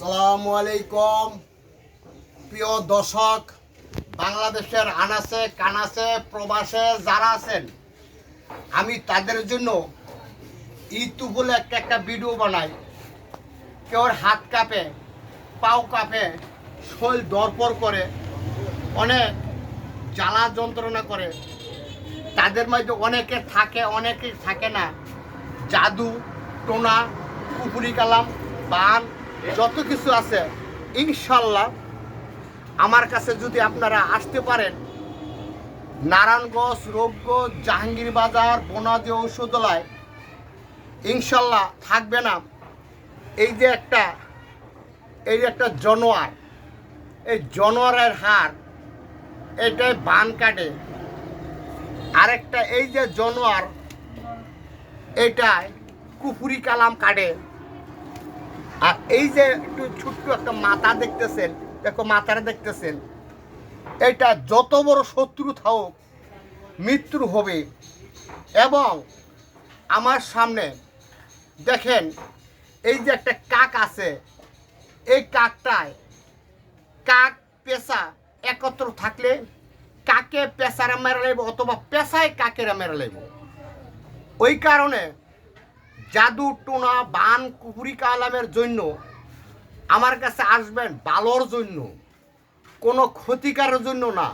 আসসালামু আলাইকুম প্রিয় দর্শক, বাংলাদেশের আনাসে কানাসে প্রবাসে যারা আছেন, আমি তাদের জন্য ইউটিউব বলে একটা একটা ভিডিও বানাই। কেউর হাত কাঁপে, পাও কাঁপে, শৈল দরপর করে, অনেক জ্বালা যন্ত্রণা করে। তাদের মধ্যে অনেকে থাকে অনেকে থাকে না। জাদু, টোনা কুপুরি কালাম, বান যত কিছু আছে, ইনশাল্লাহ আমার কাছে যদি আপনারা আসতে পারেন, নারায়ণগঞ্জ রোগগঞ্জ জাহাঙ্গীর বাজার বনাদি ঔষধালয়, ইনশাল্লাহ থাকবে না। এই যে একটা, এই যে একটা জানোয়ার, এই জানোয়ারের হার এটাই বান কাটে। আরেকটা এই যে জানোয়ার, এটাই কুপুরি কালাম কাটে। আর এই যে একটু ছোট্ট একটা মাথা দেখতেছেন, দেখো মাথাটা দেখতেছেন। এটা যত বড় শত্রু থাকুক মৃত্যু হবে। এবং আমার সামনে দেখেন, এই যে একটা কাক আছে, এই কাকটায় কাক পেশা একত্র থাকলে কাকে পেশারা মেরে লাগবে অথবা পেশায় কাকেরা মেরে লাগবে ওই কারণে জাদু টোনা বান কুপুরি কালামের জন্য আমার কাছে আসবেন বালোর জন্য। কোনো ক্ষতিকারের জন্য না।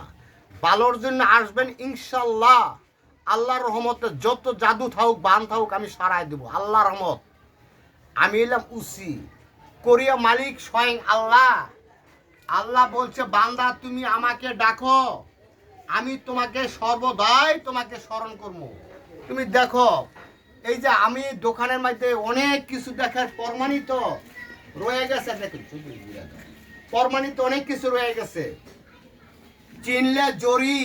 বালোর জন্য আসবেন ইনশাল্লাহ আল্লাহর রহমতে যত জাদু থাকুক, বান থাকুক, আমি সারাই দেব। আল্লাহ রহমত। আমি এলাম উসি। কোরিয়া মালিক স্বয়ং আল্লাহ। আল্লাহ বলছে, বান্দা, তুমি আমাকে ডাকো। আমি তোমাকে সর্বদাই তোমাকে স্মরণ করব। তুমি দেখো এই যে আমি দোকানের মধ্যে অনেক কিছু দেখার প্রমাণিত রয়ে গেছে। প্রমাণিত অনেক কিছু রয়ে গেছে। চিনলে জরি,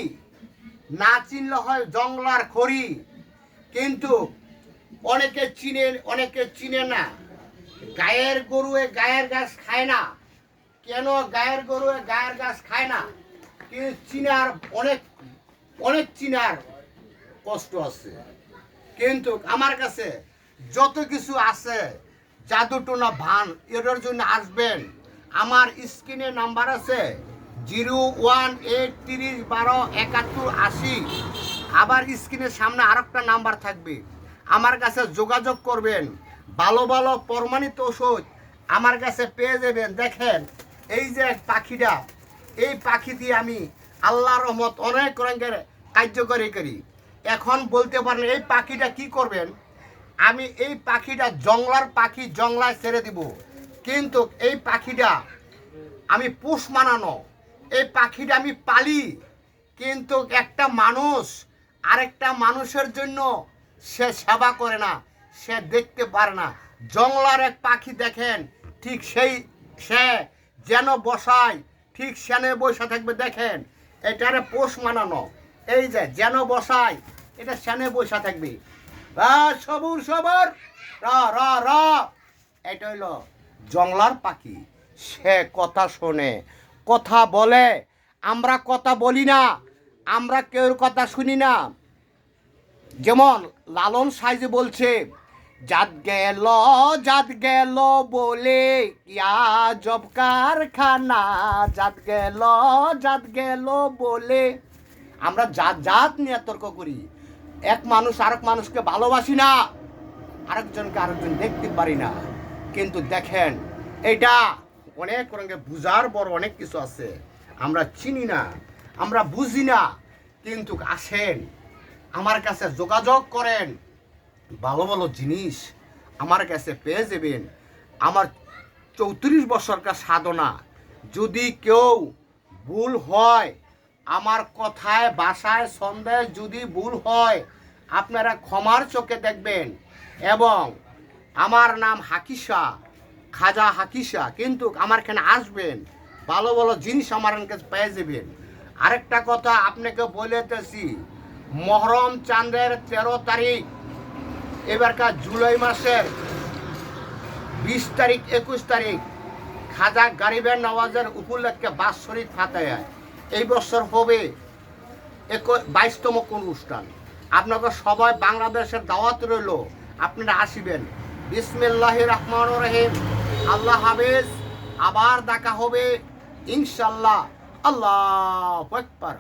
না চিনলে হয় জংলার খড়ি। কিন্তু অনেকে চিনে অনেকে চিনে না। গায়ের গরুয়ে গায়ের গাছ খায় না। কেন গায়ের গরুয়ে গায়ের গাছ খায় না? কিন্তু চিনার অনেক অনেক চিনার কষ্ট আছে। কিন্তু আমার কাছে যত কিছু আছে জাদুটোনা ভান, এটার জন্য আসবেন। আমার স্ক্রিনে নাম্বার আছে জিরো ওয়ান এইট তিরিশ বারো একাত্তর আশি। আবার স্ক্রিনের সামনে আরেকটা নাম্বার থাকবে। আমার কাছে যোগাযোগ করবেন। ভালো ভালো প্রমাণিত ওষুধ আমার কাছে পেয়ে যাবেন। দেখেন, এই যে পাখিটা, এই পাখি দিয়ে আমি আল্লাহ রহমত অনেক রঙের কার্যকরী করি। এখন বলতে পারেন এই পাখিটা কি করবেন? আমি এই পাখিটা জংলার পাখি জংলায় ছেড়ে দিব। কিন্তু এই পাখিটা আমি পোষ মানানো। এই পাখিটা আমি পালি। কিন্তু একটা মানুষ, আরেকটা মানুষের জন্য সে সেবা করে না, সে দেখতে পারে না। জংলার এক পাখি দেখেন, ঠিক সেই সে যেন বসায়, ঠিক সেনে বসে থাকবে দেখেন। এটারে পোষ মানানো। এই যে, যেন বসায় এটা সেনে বসা থাকবে। সবুর সবর, র র র। এটা হইল জংলার পাখি। সে কথা শোনে, কথা বলে, আমরা কথা বলি না, আমরা কেউর কথা শুনি না। যেমন লালন সাইজে বলছে, জাত গেল জাত গেল বলে, ইয়া জব কারখানা। জাত গেল জাত গেল বলে। আমরা জাত জাত নিয়ে তর্ক করি। এক মানুষ আরেক মানুষকে ভালোবাসি না, আরেকজনকে আরেকজন দেখতে পারি না। কিন্তু দেখেন এটা অনেক রঙে বুঝার বড় অনেক কিছু আছে। আমরা চিনি না, আমরা বুঝি না। কিন্তু আসেন, আমার কাছে যোগাযোগ করেন। ভালো ভালো জিনিস আমার কাছে পেয়ে যাবেন। আমার চৌত্রিশ বছরকার সাধনা। যদি কেউ ভুল হয় আমার কথায় বাসায় সন্দেহ যদি ভুল হয়, আপনারা ক্ষমার চোখে দেখবেন। এবং আমার নাম হাকিসা, খাজা হাকিসা, কিন্তু আমার এখানে আসবেন, ভালো ভালো জিনিস আমার কাছে পেয়ে যাবেন। আরেকটা কথা আপনাকে বলেতেছি, মহরম চাঁদের তেরো তারিখ, এবারকার জুলাই মাসের বিশ তারিখ, একুশ তারিখ, খাজা গারিবের নওয়াজের উপলক্ষে বাৎসরিক ফাতায় এই বছর হবে বাইশতম কোন অনুষ্ঠান। আপনাকে সবাই বাংলাদেশের দাওয়াত রইল, আপনারা আসিবেন। বিসমিল্লাহ রহমান রহিম। আল্লাহ হাফেজ। আবার দেখা হবে। ইনশাল্লাহ আল্লাহ একবার